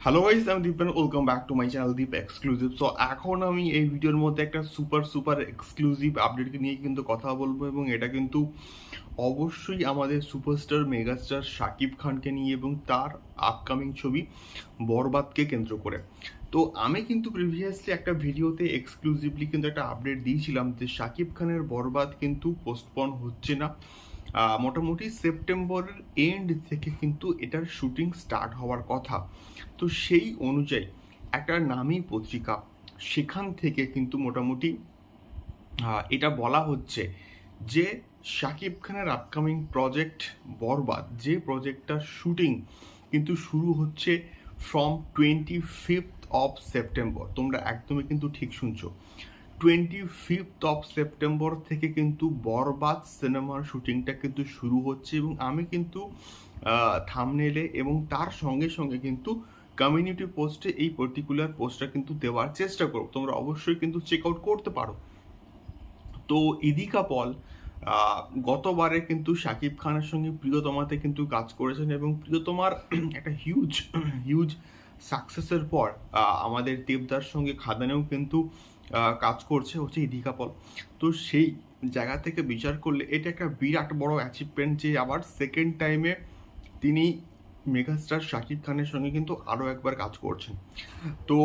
Hello guys আমি Dipen welcome back to my channel Deep exclusive so এখন আমি এই ভিডিওর মধ্যে একটা সুপার সুপার এক্সক্লুসিভ আপডেটকে নিয়ে কিন্তু কথা বলব এবং এটা কিন্তু অবশ্যই আমাদের সুপারস্টার মেগাস্টার শাকিব খানকে নিয়ে এবং তার আপকামিং ছবি বরবাদকে কেন্দ্র করে। তো, আমি কিন্তু প্রিভিয়াসলি একটা ভিডিওতে এক্সক্লুসিভলি কিন্তু একটা আপডেট দিয়েছিলাম যে শাকিব খানের বরবাদ কিন্তু পোস্টপন হচ্ছে না। মোটামুটি সেপ্টেম্বরের এন্ড থেকে কিন্তু এটার শুটিং স্টার্ট হওয়ার কথা। তো সেই অনুযায়ী একটা নামী পত্রিকা সেখান থেকে কিন্তু মোটামুটি এটা বলা হচ্ছে যে শাকিব খানের আপকামিং প্রজেক্ট বরবাদ, যে প্রজেক্টটার শুটিং কিন্তু শুরু হচ্ছে from twenty fifth of September তোমরা একদমই কিন্তু ঠিক শুনছো। টোয়েন্টি ফিফথ অফ সেপ্টেম্বর থেকে কিন্তু বরবাদ সিনেমার শুটিংটা কিন্তু শুরু হচ্ছে এবং আমি কিন্তু থামনেলে এবং তার সঙ্গে সঙ্গে কিন্তু কমিউনিটি পোস্টে এই পার্টিকুলার পোস্টটা কিন্তু দেওয়ার চেষ্টা করো তোমরা অবশ্যই কিন্তু চেক আউট করতে পারো। তো ইদিকা পল গতবারে কিন্তু শাকিব খানের সঙ্গে প্রিয়তমাতে কিন্তু কাজ করেছেন এবং প্রিয়তমার একটা হিউজ হিউজ সাকসেসের পর আমাদের দেবদার সঙ্গে খাদানেও কিন্তু কাজ করছে হচ্ছে ইদিকা পল। তো সেই জায়গা থেকে বিচার করলে এটা একটা বিরাট বড় অ্যাচিভমেন্ট যে আবার সেকেন্ড টাইমে তিনি মেগাস্টার শাকিব খানের সঙ্গে কিন্তু আরও একবার কাজ করছেন। তো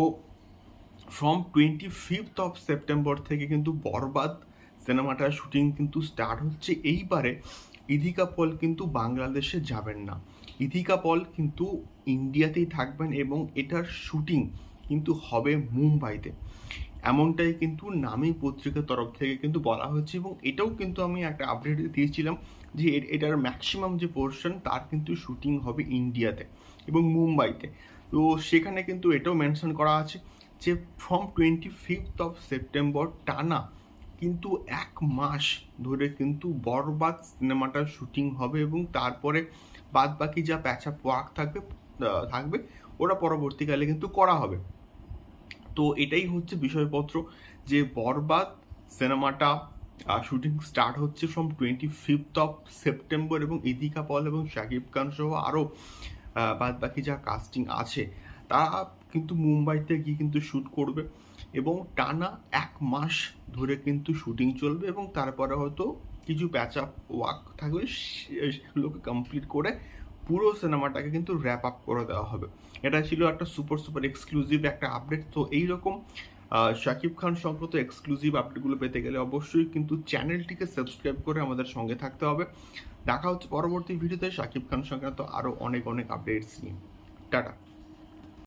from twenty fifth of September থেকে কিন্তু বরবাদ সিনেমাটার শুটিং কিন্তু স্টার্ট হচ্ছে। এইবারে ইধিকা পল কিন্তু বাংলাদেশে যাবেন না। ইথিকা পল কিন্তু ইন্ডিয়াতেই থাকবেন এবং এটার শুটিং কিন্তু হবে মুম্বাইতে। এমনটাই কিন্তু নামী পত্রিকার তরফ থেকে কিন্তু বলা হচ্ছে এবং এটাও কিন্তু আমি একটা আপডেট দিয়েছিলাম যে এটার ম্যাক্সিমাম যে পোর্শন তার কিন্তু শুটিং হবে ইন্ডিয়াতে এবং মুম্বাইতে। তো সেখানে কিন্তু এটাও মেনশন করা আছে যে from twenty fifth of September টানা কিন্তু এক মাস ধরে কিন্তু বরবাদ সিনেমাটার শুটিং হবে এবং তারপরে বাদ বাকি যা প্যাচ ওয়ার্ক থাকবে থাকবে, ওরা পরবর্তীকালে কিন্তু করা হবে। তো এটাই হচ্ছে বিষয়পত্র যে বরবাদ সিনেমাটা শুটিং স্টার্ট হচ্ছে from twenty fifth of September এবং ইদিকা পল এবং শাকিব খান সহ আরও বাদ বাকি যা কাস্টিং আছে। তারা কিন্তু মুম্বাইতে গিয়ে কিন্তু শ্যুট করবে এবং টানা এক মাস ধরে কিন্তু শুটিং চলবে এবং তারপরে হয়তো কিছু প্যাচ আপ ওয়ার্ক থাকবে সেগুলোকে কমপ্লিট করে পুরো সিনেমাটাকে কিন্তু র্যাপ আপ করে দেওয়া হবে। এটা ছিল একটা সুপার সুপার এক্সক্লুসিভ একটা আপডেট তো এইরকম শাকিব খান সংক্রান্ত এক্সক্লুসিভ আপডেটগুলো পেতে গেলে অবশ্যই কিন্তু চ্যানেলটিকে সাবস্ক্রাইব করে আমাদের সঙ্গে থাকতে হবে। দেখা হচ্ছে পরবর্তী ভিডিওতে শাকিব খান সংক্রান্ত আরও অনেক অনেক আপডেটস নিয়ে। টাটা।